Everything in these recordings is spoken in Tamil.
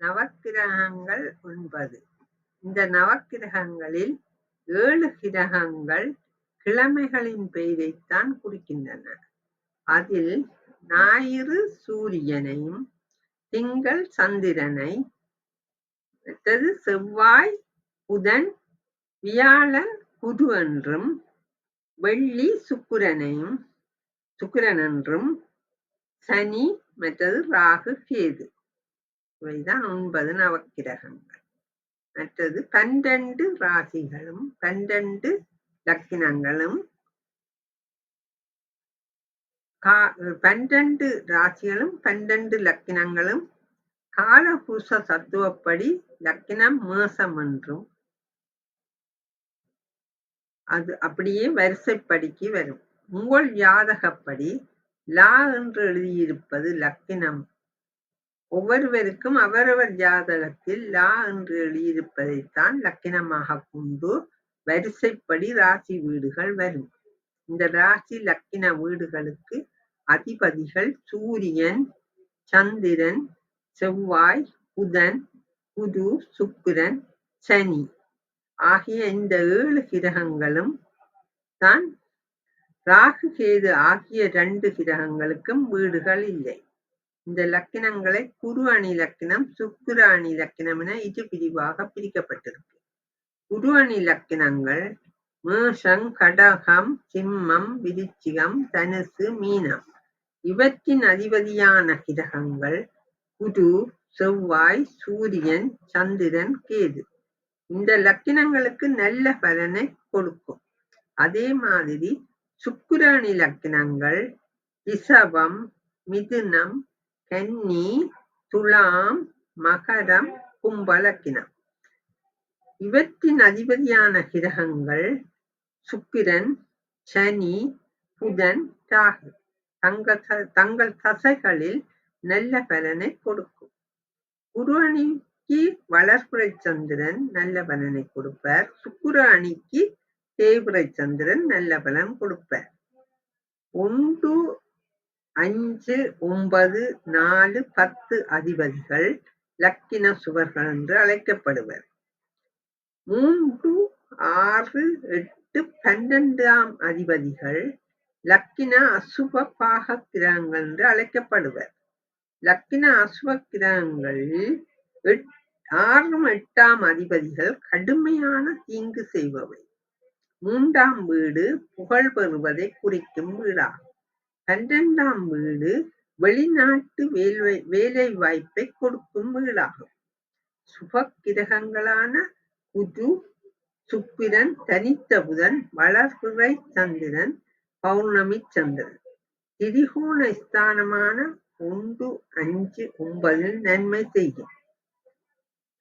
நவக்கிரகங்கள் ஒன்பது. இந்த நவக்கிரகங்களில் ஏழு கிரகங்கள் கிழமைகளின் பெயரைத்தான் குறிக்கின்றன. அதில் ஞாயிறு சூரியனையும், திங்கள் சந்திரனை, மற்றது செவ்வாய் புதன், வியாழன் குரு என்றும், வெள்ளி சுக்கிரனையும் சுக்கிரனென்றும், சனி மற்றது ராகு கேது இவைதான் ஒன்பது நவக்கிரகங்கள். மற்றது பன்னிரண்டு ராசிகளும் பன்னிரண்டு லக்கினங்களும் பன்னிரண்டு ராசிகளும் பன்னிரண்டு லக்கினங்களும் காலபூச தத்துவப்படி லக்கினம் மேசம் என்றும் அது அப்படியே வரிசைப்படிக்கு வரும். உங்கள் ஜாதகப்படி லா என்று எழுதியிருப்பது லக்கினம். ஒவ்வொருவருக்கும் அவரவர் ஜாதகத்தில் லா என்று எழுதியிருப்பதைத்தான் லக்கினமாகக் கொண்டு வரிசைப்படி ராசி வீடுகள் வரும். இந்த ராசி லக்கின வீடுகளுக்கு அதிபதிகள் சூரியன், சந்திரன், செவ்வாய், புதன், குரு, சுக்கிரன், சனி ஆகிய இந்த ஏழு கிரகங்களும் தான் ராகு கேது ஆகிய இரண்டு கிரகங்களுக்கும் வீடுகள் இல்லை. இந்த லக்கினங்களை குரு அணி லக்கினம், சுக்கிர அணி லக்கினம் என இரு பிரிவாக பிரிக்கப்பட்டிருக்கு. குரு அணி லக்கினங்கள் மேஷம், கடகம், சிம்மம், விருச்சிகம், தனுசு, மீனம். இவற்றின் அதிபதியான கிரகங்கள் குரு, செவ்வாய், சூரியன், சந்திரன், கேது. இந்த லக்கினங்களுக்கு நல்ல பலனை கொடுக்கும். அதே மாதிரி சுக்குராணி லக்கினங்கள் ரிஷபம், மிதுனம், கன்னி, துலாம், மகரம், கும்பலக்கினம் இவற்றின் அதிபதியான கிரகங்கள் சுக்கிரன், சனி, புதன், ராகு. தங்கள் தசைகளில் நல்ல பலனை கொடுக்கும். குரு அணிக்கு வளர்புரை சந்திரன் நல்ல பலனை கொடுப்பார். சுக்குர அணிக்கு தேய்பிறை சந்திரன் நல்ல பலன் கொடுப்பார். ஒன்று, அஞ்சு, ஒன்பது, நாலு, பத்து அதிபதிகள் லக்கின சுவர்கள் என்று அழைக்கப்படுவர். மூன்று, ஆறு, எட்டு, பன்னிரண்டாம் அதிபதிகள் லக்கின அசுப பாக கிரகங்கள் என்று அழைக்கப்படுவர். லக்கின அசுப கிரகங்களில் ஆறும் எட்டாம் அதிபதிகள் கடுமையான தீங்கு செய்பவை. மூன்றாம் வீடு புகழ் பெறுவதைக் குறிக்கும் வீடாகும். பன்னெண்டாம் வீடு வெளிநாட்டு வேலைவாய்ப்பைக் கொடுக்கும் வீடாகும். சுபக்கிரகங்களான குஜு, சுக்கிரன், தனித்த புதன், வளர்பிறை சந்திரன், பௌர்ணமி சந்திரன் திரிகோண ஸ்தானமான ஒன்று, அஞ்சு, ஒன்பதில் நன்மை செய்யும்.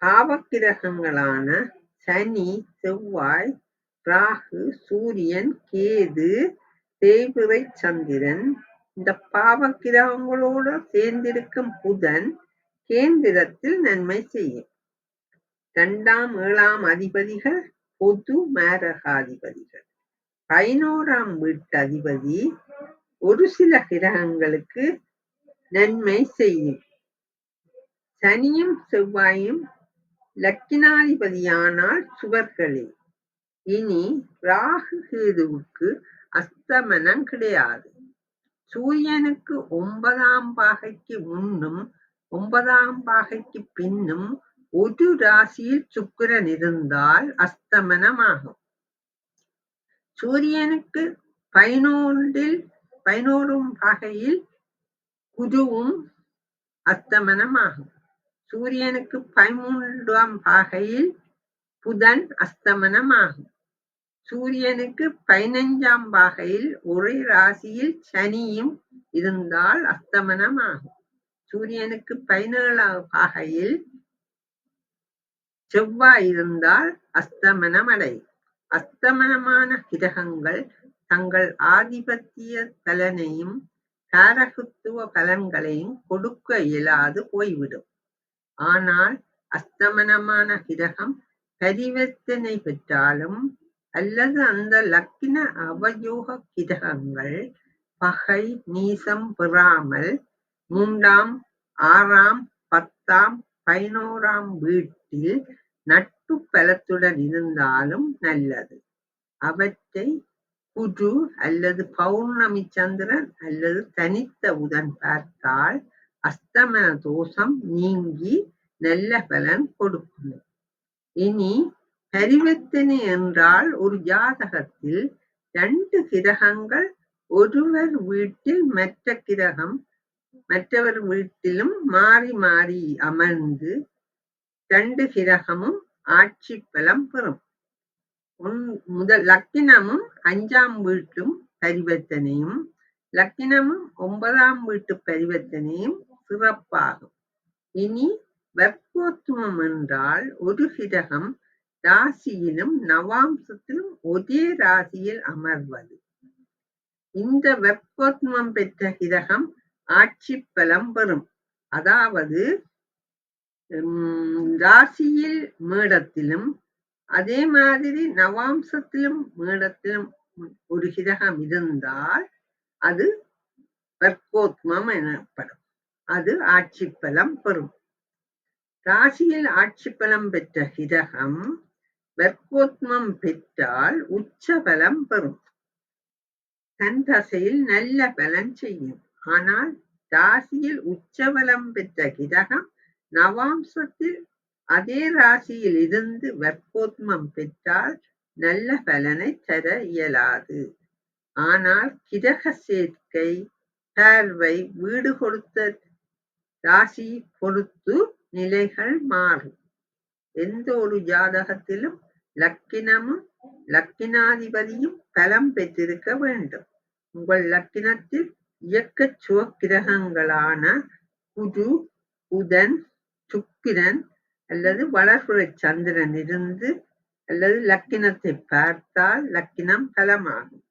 பாவக்கிரகங்களான சனி, செவ்வாய், ராகு, சூரியன், கேது, தேய்பிறை சந்திரன் இந்த கிரகங்களோட சேர்ந்திருக்கும் புதன் கேந்திரத்தில் நன்மை செய்யும். இரண்டாம் ஏழாம் அதிபதிகள் பொது மாரகாதிபதிகள். பதினோராம் வீட்டதிபதி ஒரு சில கிரகங்களுக்கு நன்மை செய்யும். சனியும் செவ்வாயும் லக்கினாதிபதியானால் சுவர்களே. இனி ராகு கேதுவுக்கு அஸ்தமனம் கிடையாது. சூரியனுக்கு ஒன்பதாம் பாகைக்கு முன்னும் ஒன்பதாம் பாகைக்குப் பின்னும் ஒரு ராசியில் சுக்கிரன் இருந்தால் அஸ்தமனமாகும். சூரியனுக்கு பதினோன்றில் பதினோரும் பாகையில் குருவும் அஸ்தமனமாகும். சூரியனுக்கு பதிமூன்றாம் பாகையில் புதன் அஸ்தமனமாகும். சூரியனுக்கு பதினைஞ்சாம் பாகையில் ஒரே ராசியில் சனியும் இருந்தால் அஸ்தமனமாகும். சூரியனுக்கு பதினேழாம் பாகையில் செவ்வாய் இருந்தால் அஸ்தமனம் அடையும். அஸ்தமனமான கிரகங்கள் தங்கள் ஆதிபத்திய பலனையும் காரகத்துவ பலன்களையும் கொடுக்க இயலாது போய்விடும். ஆனால் அஸ்தமனமான கிரகம் பரிவர்த்தனை பெற்றாலும் அல்லது அந்த லக்கின அவயோக கிரகங்கள் பகை நீசம் பெறாமல் மூன்றாம், ஆறாம், பத்தாம், பதினோராம் வீட்டில் நட்பு பலத்துடன் இருந்தாலும் நல்லது. அவற்றை குரு அல்லது பௌர்ணமி சந்திரன் அல்லது தனித்த உடன் பார்த்தால் அஸ்தமன தோஷம் நீங்கி நல்ல பலன் கொடுக்கும். இனி பரிவர்த்தனை என்றால் ஒரு ஜாதகத்தில் இரண்டு கிரகங்கள் ஒருவர் வீட்டில் மற்ற கிரகம் மற்றவர் வீட்டிலும் மாறி மாறி அமர்ந்து இரண்டு கிரகமும் ஆட்சி பலம் பெறும். உன் முதல் லக்கினமும் அஞ்சாம் வீட்டும் பரிவர்த்தனையும் லக்கினமும் ஒன்பதாம் வீட்டு பரிவர்த்தனையும் சிறப்பாகும். இனி வர்க்கோத்துமம் என்றால் ஒரு கிரகம் ராசியிலும் நவாம்சத்திலும் ஒரே ராசியில் அமர்வது. இந்த வெப்போத்மம் பெற்ற கிரகம் ஆட்சிப் பலம் பெறும். அதாவது ராசியில் மேடத்திலும் அதே மாதிரி நவாம்சத்திலும் மேடத்திலும் ஒரு கிரகம் இருந்தால் அது வர்க்கோத்மம் எனப்படும். அது ஆட்சி பலம் பெறும். ராசியில் ஆட்சி பலம் பெற்ற கிரகம் வர்க்கோத்மம் பெற்றால் உச்ச பலம் பெறும். தன் தசையில் நல்ல பலன் செய்யும். ஆனால் ராசியில் உச்சபலம் பெற்ற கிரகம் நவாம்சத்தில் அதே ராசியில் இருந்து வர்க்கோத்மம் பெற்றால் நல்ல பலனை தர இயலாது. ஆனால் கிரக சேர்க்கை, பார்வை, வீடு கொடுத்த ராசி பொறுத்து நிலைகள் மாறும். எந்த ஒரு ஜாதகத்திலும் லக்கினமும் லக்கினாதிபதியும் பலம் பெற்றிருக்க வேண்டும். உங்கள் லக்கினத்தில் இயக்கச் சுவக்கிரகங்களான குரு, புதன், சுக்கிரன் அல்லது வளர்பிறைச் சந்திரன் இருந்து அல்லது லக்கினத்தை பார்த்தால் லக்கினம் பலமாகும்.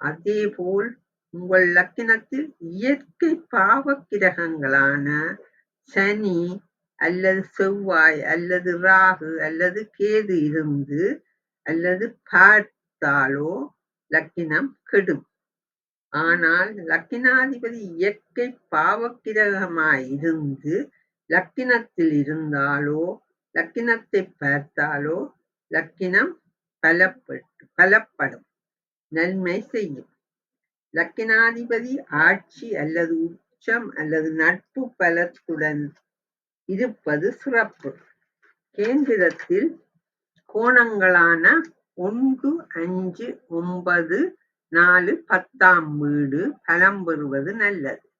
அதேபோல் உங்கள் லக்கினத்தில் இயற்கை பாவ கிரகங்களான சனி அல்லது செவ்வாய் அல்லது ராகு அல்லது கேது இருந்து அல்லது பார்த்தாலோ லக்கினம் கெடும். ஆனால் லக்கினாதிபதி இயற்கை பாவக்கிரகமாய் இருந்து லக்கினத்தில் இருந்தாலோ லக்கினத்தை பார்த்தாலோ லக்கினம் பலப்பட்டு பலப்படும் நன்மை செய்யும். லக்கினாதிபதி ஆட்சி அல்லது உச்சம் அல்லது நட்பு பலத்துடன் இருப்பது சிறப்பு. கேந்திரத்தில் கோணங்களான ஒன்று, அஞ்சு, ஒன்பது, நாலு, பத்தாம் வீடு பலம் பெறுவது நல்லது.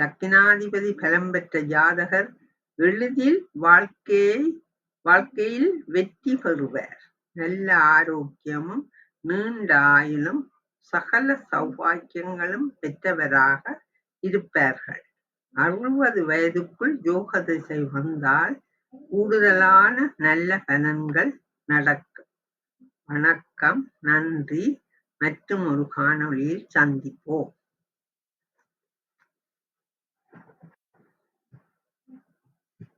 லக்கினாதிபதி பலம் பெற்ற ஜாதகர் எளிதில் வாழ்க்கையை வாழ்க்கையில் வெற்றி பெறுவர். நல்ல ஆரோக்கியமும் நீண்ட ஆயுளும் சகல சௌபாக்கியங்களும் பெற்றவராக இருப்பார்கள். அறுபது வயதுக்குள் யோக திசை வந்தால் கூடுதலான நல்ல பலன்கள் நடக்கும். வணக்கம் நன்றி மற்றும் ஒரு காணொளியில் சந்திப்போம்.